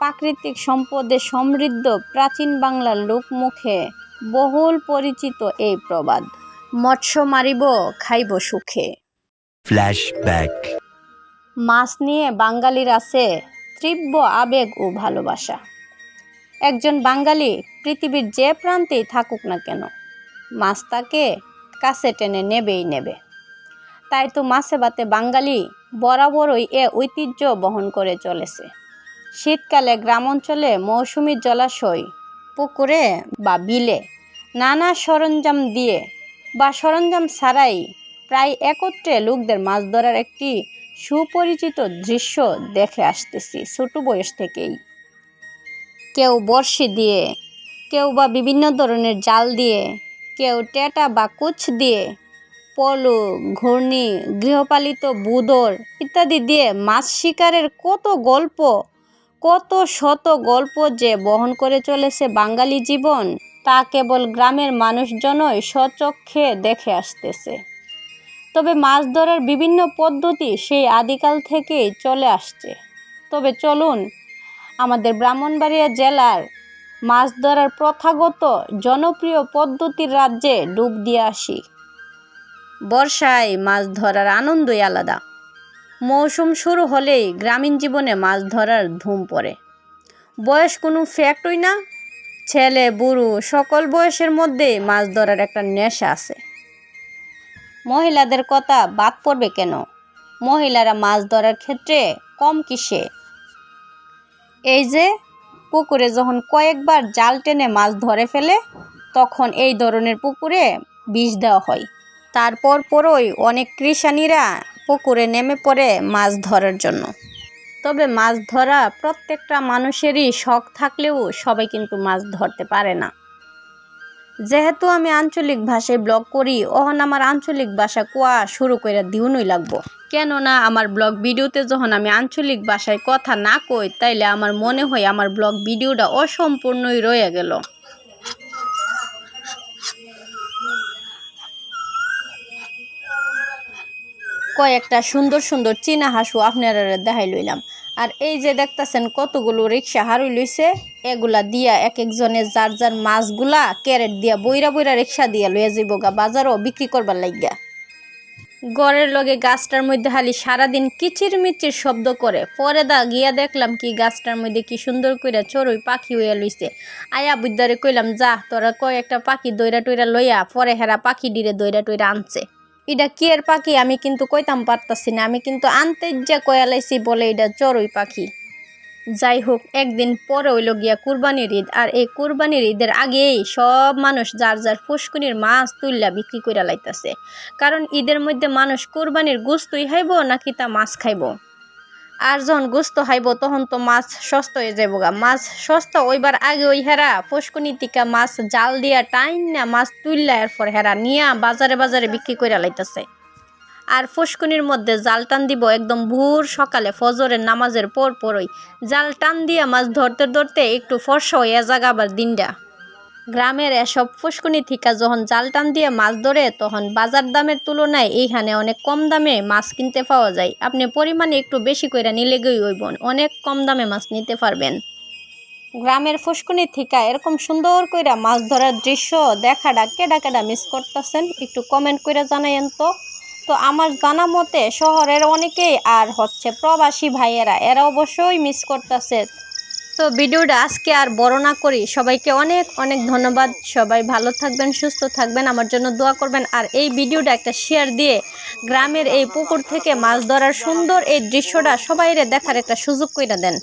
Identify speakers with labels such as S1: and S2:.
S1: প্রাকৃতিক সম্পদে সমৃদ্ধ প্রাচীন বাংলার লোকমুখে বহুল পরিচিত এই প্রবাদ। মৎস্য মারিব খাইব সুখে।
S2: Flashback.
S1: মাছ নিয়ে বাঙালির আছে তীব্র আবেগ ও ভালোবাসা। একজন বাঙালি পৃথিবীর যে প্রান্তেই থাকুক না কেন মাছ তাকে কাছে টেনে নেবেই নেবে। তাই তো মাছে ভাতে বাঙালি বরাবরই এ ঐতিহ্য বহন করে চলেছে। শীতকালে গ্রাম অঞ্চলে মৌসুমি জলাশয়, পুকুরে বা বিলে নানা সরঞ্জাম দিয়ে বা সরঞ্জাম ছাড়াই প্রায় একত্রে লোকদের মাছ ধরার একটি সুপরিচিত দৃশ্য দেখে আসতেছি ছোট বয়স থেকেই। কেউ বড়শি দিয়ে, কেউ বা বিভিন্ন ধরনের জাল দিয়ে, কেউ টেটা বা কুচ দিয়ে, পলু, ঘূর্ণি, গৃহপালিত বুদর ইত্যাদি দিয়ে মাছ শিকারের কত গল্প কত শত গল্প যে বহন করে চলেছে বাঙালি জীবন, তা কেবল গ্রামের মানুষজনই স্বচক্ষে দেখে আসতেছে। তবে মাছ ধরার বিভিন্ন পদ্ধতি সেই আদিকাল থেকেই চলে আসছে। তবে চলুন, আমাদের ব্রাহ্মণবাড়িয়া জেলার মাছ ধরার প্রথাগত জনপ্রিয় পদ্ধতির রাজ্যে ডুব দিয়ে আসি। বর্ষায় মাছ ধরার আনন্দই আলাদা। মৌসুম শুরু হলেই গ্রামীণ জীবনে মাছ ধরার ধুম পড়ে। বয়স কোনো ফ্যাক্টই না। ছেলে, বুড়ো, সকল বয়সের মধ্যেই মাছ ধরার একটা নেশা আছে। মহিলাদের কথা বাদ পড়বে কেন? মহিলারা মাছ ধরার ক্ষেত্রে কম কিসে? এই যে, পুকুরে যখন কয়েকবার জাল টেনে মাছ ধরে ফেলে, তখন এই ধরনের পুকুরে বিষ দেওয়া হয়। তারপর পরই অনেক কৃষানীরা পুকুরে নেমে পড়ে মাছ ধরার জন্য। তবে মাছ ধরা প্রত্যেকটা মানুষেরই শখ থাকলেও সবাই কিন্তু মাছ ধরতে পারে না। যেহেতু আমি আঞ্চলিক ভাষায় ব্লগ করি ওহন আমার আঞ্চলিক ভাষা কোয়া শুরু করে দিউনই লাগবো। কেননা আমার ব্লগ ভিডিওতে যখন আমি আঞ্চলিক ভাষায় কথা না কই, তাইলে আমার মনে হয় আমার ব্লগ ভিডিওটা অসম্পূর্ণই রয়ে গেল। কয়েকটা সুন্দর সুন্দর চীনা হাঁসু আপনারা দেখাই লইলাম। আর এই যে দেখতেছেন কতগুলো রিক্সা হারুই লইছে, এগুলা দিয়া এক একজনের যার যার মাছগুলা ক্যারেট দিয়া বইরা বইরা রিক্সা দিয়া লইয়া যাইব গা, বাজারও বিক্রি করবার লাগিয়া। গড়ের লগে গাছটার মধ্যে হালি সারাদিন কিচির মিচির শব্দ করে। পরে দা গিয়া দেখলাম কি গাছটার মধ্যে কি সুন্দর কইরা চড়ুই পাখি হইয়া লইছে। আয়া বুদ্ধারে কইলাম, যা, তোরা কয়েকটা পাখি দইরা টইরা লইয়া, পরে হেরা পাখি ডিরে দইরা টইরা আনছে। এটা কি এর পাখি? আমি কিন্তু কইতাম পারতাছি না। আমি কিন্তু আনতে যে কয়ালাইছি বলে এটা চড়ুই পাখি। যাই হোক, একদিন পরে হইল গিয়া কুরবানির ঈদ। আর এই কুরবানির ঈদের আগেই সব মানুষ যার যার ফুসকুনির মাছ তুললা বিক্রি করে লাইতাছে। কারণ ঈদের মধ্যে মানুষ কুরবানির গুস্তই খাইব নাকি তা মাছ খাইব? আর যখন গুস্ত হাইব তখন তো মাছ সস্তা হয়ে যাইব গা মাছ সস্ত ওইবার আগে ওই হেরা ফুসকুনি টিকা মাছ জাল দিয়া টাইন না মাছ তুললা এরপর হেরা নিয়া বাজারে বাজারে বিক্রি করে লাইতাছে। আর ফুসকুনির মধ্যে জাল টান দিব একদম ভোর সকালে, ফজরের নামাজের পর পরই। জাল টান দিয়া মাছ ধরতে ধরতে একটু ফর্সা হইয়া জাগা আবার দিনটা। গ্রামের এসব ফুসকুনি থিকা যখন জাল টান দিয়ে মাছ ধরে, তখন বাজার দামের তুলনায় এইখানে অনেক কম দামে মাছ কিনতে পাওয়া যায়। আপনি পরিমাণে একটু বেশি করে নিলে গই হইব অনেক কম দামে মাছ নিতে পারবেন। গ্রামের ফুসকুনি থিকা এরকম সুন্দর কইরা মাছ ধরার দৃশ্য দেখাটা কেডা কেডা মিস করতেছেন, একটু কমেন্ট করে জানাইন তো। তো আমার জানা মতে শহরের অনেকেই আর হচ্ছে প্রবাসী ভাইয়েরা, এরা অবশ্যই মিস করতেছে। তো ভিডিওটা আজকে আর বড় না করি। সবাইকে অনেক অনেক ধন্যবাদ। সবাই ভালো থাকবেন, সুস্থ থাকবেন, আমার জন্য দোয়া করবেন। আর এই ভিডিওটা একটা শেয়ার দিয়ে গ্রামের এই পুকুর থেকে মাছ ধরার সুন্দর এই দৃশ্যটা সবাইরে দেখার একটা সুযোগ করে দেন।